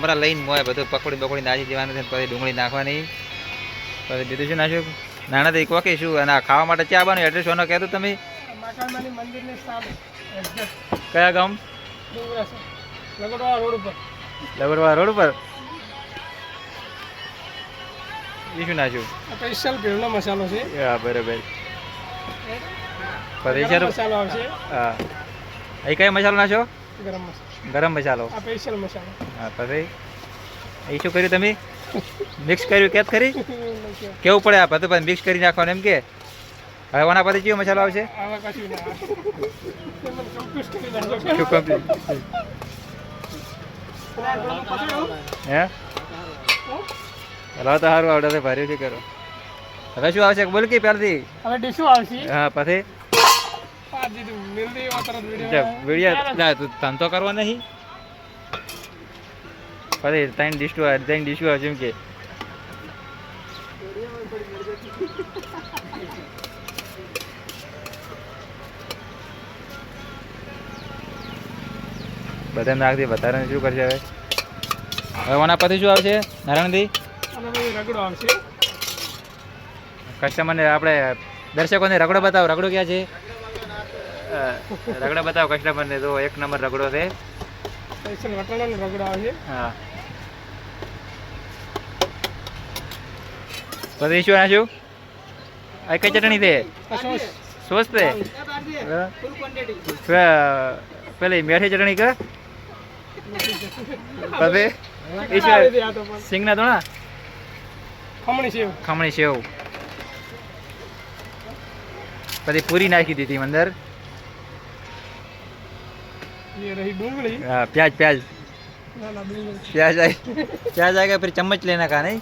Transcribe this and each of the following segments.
અમારા લઈને મોય બધું પકોડી બકોડી નાખી દેવાનું છે પછી ડુંગળી નાખવાની. પછી બીજું શું? નાખ્યું નાના તો એક વખત શું? અને આ ખાવા માટે ચા બન્યું એડ્રેસ ઓનો કહેતું તમે? કયા ગામ? લગડવા રોડ ઉપર. લબરવા રોડ ઉપર? એ શું નાખ્યું? સ્પેશિયલ ભેળનો મસાલો છે. હા બરાબર. પછી મસાલો આવશે. હા. એ કયો મસાલો નાખ્યો? ગરમ મસાલો. ગરમ મસાલો. સ્પેશિયલ મસાલો. હા પછી એ શું કર્યું તમે? મિક્સ કર્યું કેત ખરી કેવું પડે આ બધું મિક્સ કરી નાખવાનું એમ કે? હવે ઓના પછી કયો મસાલો આવશે. હે? હલાવ તો સારું આવડે ભાર્યું ભારે કરો. હવે શું આવશે? બોલ કે પહેલાથી. હવે ડીશું આવશે? હા પછી? ધંધો કરવો નહીં. પછી ત્રણ ડિસ્ટુ ત્રણ ડિસ્ટુ જેમ કે. બધા નાખી વધારે શું કરશે હવે? હવે ઓના પછી શું આવશે? નારાયણથી રગડો આવશે. કસ્ટમરને આપણે દર્શકોને રગડો બતાવો. રગડો ક્યાં છે? રગડો બતાવો કસ્ટમરને તો એક નંબર રગડો છે. સ્પેશિયલ વટાણાનો રગડો આવશે હા. પછી શું નાખ્યું આ કઈ ચટણી છે? સોસ. છે? પેલી મેઠી ચટણી કે પછી? સિંગના ધોણા? ખમણી સેવ. ખમણી સેવ. પછી પૂરી નાખી દીધી અંદર. ये रही डूंगली હા પ્યાજ પ્યાજ ना ना डूंगली प्याज आए प्याज आएगा फिर चम्मच लेना का नहीं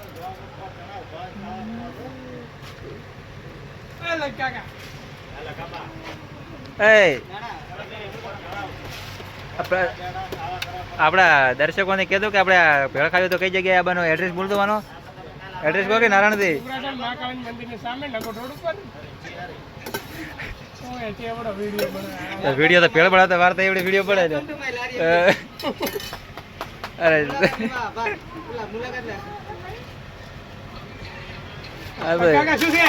ए लग क्या क्या એ આપણા આપણા દર્શકોને કહેતો કે આપણે આ ભેળ ખાવી તો કઈ જગ્યાએ આવવાનો એડ્રેસ બોલ દેવાનો એડ્રેસ કહો કે નારાયણથી ઉગ્રાસન મહાકાળી મંદિરની સામે નગર રોડ ઉપર ઓય તે આપણો વિડિયો વીડિયો તો પેલા બનાવતા વાર્તા એવડે એવડી વીડિયો પડે ને અરે. હા ભાઈ. કાકા શું છે?